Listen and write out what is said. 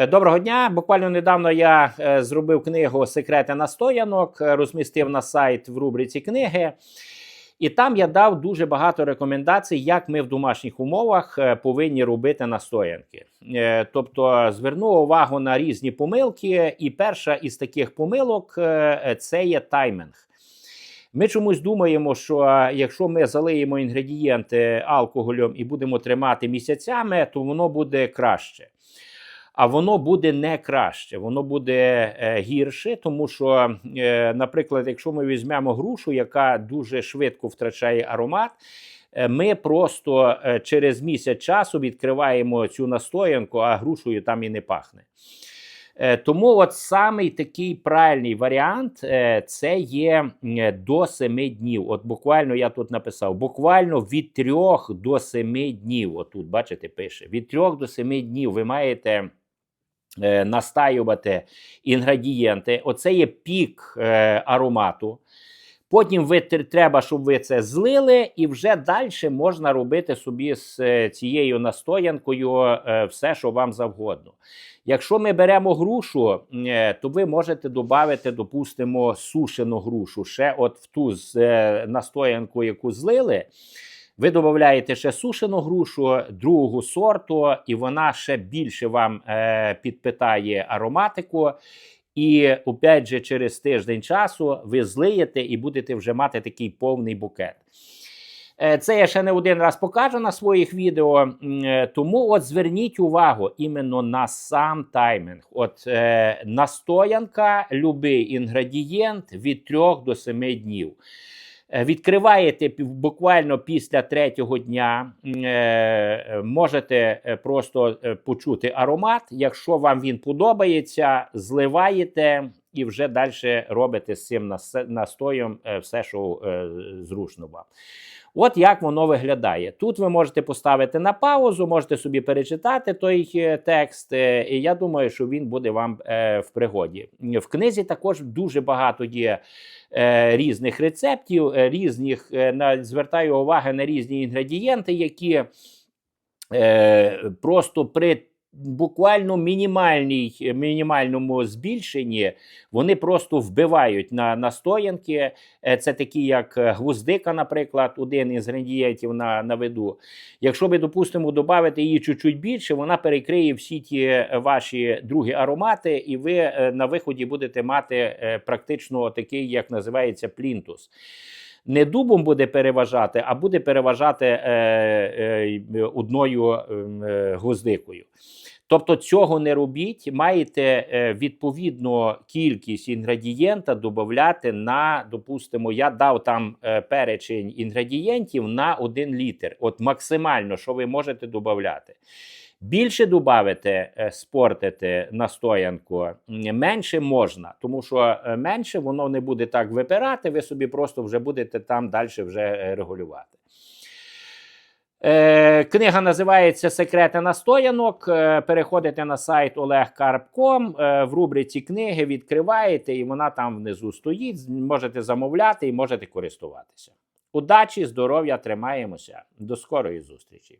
Е, Доброго дня. Буквально недавно я е, зробив книгу Секрети настоянок, е, розмістив на сайт в рубриці книги. І там я дав дуже багато рекомендацій, як ми в домашніх умовах повинні робити настоянки. Тобто зверну увагу на різні помилки, і перша із таких помилок це є таймінг. Ми чомусь думаємо, що якщо ми залиємо інгредієнти алкоголем і будемо тримати місяцями, то воно буде краще. А воно буде не краще, воно буде е, гірше, тому що, е, наприклад, якщо ми візьмемо грушу, яка дуже швидко втрачає аромат, е, ми просто через місяць часу відкриваємо цю настоянку, а грушою там і не пахне. Тому от самий такий правильний варіант це є до 7 днів. От буквально я тут написав: буквально від 3 до 7 днів. Отут, бачите, пише: від 3 до 7 днів ви маєте е, настаювати інгредієнти. Оце є пік е, аромату. Потім ви треба, щоб ви це злили, і вже далі можна робити собі з е, цією настоянкою все, що вам завгодно. Якщо ми беремо грушу, то ви можете додати, допустимо, сушену грушу. Ще от в ту настоянку, яку злили, ви додаєте ще сушену грушу другого сорту, і вона ще більше вам е, підпитає ароматику. І опять же, через тиждень часу ви злиєте і будете вже мати такий повний букет. Е, Це я ще не один раз покажу на своїх відео. Е, Тому от зверніть увагу іменно на сам таймінг. От е, настоянка, любий інгредієнт від 3 до 7 днів. Е, Відкриваєте буквально після третього дня, е, е, можете просто почути аромат. Якщо вам він подобається, зливаєте і вже далі робите з цим нас- настоєм е, все, що е, зручно вам. От як воно виглядає. Тут ви можете поставити на паузу, можете собі перечитати той е, текст, і я думаю, що він буде вам в пригоді. В книзі також дуже багато є різних рецептів, різних звертаю увагу на різні інгредієнти, які просто при буквально мінімальній, мінімальному збільшенні вони просто вбивають на настоянки. Е, Це такі, як е, гвоздика, наприклад, один із інгредієнтів на, на виду. Якщо ви, допустимо, додати її чуть-чуть більше, вона перекриє всі ті е, ваші другі аромати, і ви на виході будете мати практично такий, як називається плінтус. Не дубом буде переважати, а буде переважати е, е, одною ем, е, гвоздикою. Тобто цього не робіть, маєте е, відповідну кількість інгредієнта додати на, допустимо, я дав там е, перечень інгредієнтів на 1 літр. От максимально, що ви можете додати. Більше додати, спортити настоянку, менше можна, тому що е, менше воно не буде так випирати, ви собі просто вже будете там далі вже е, регулювати. Е, книга називається Секрети настоянок. Е, переходите на сайт olegkarp.com, е, в рубриці книги відкриваєте, і вона там внизу стоїть. Можете замовляти і можете користуватися. Удачі, здоров'я, тримаємося. До скорої зустрічі!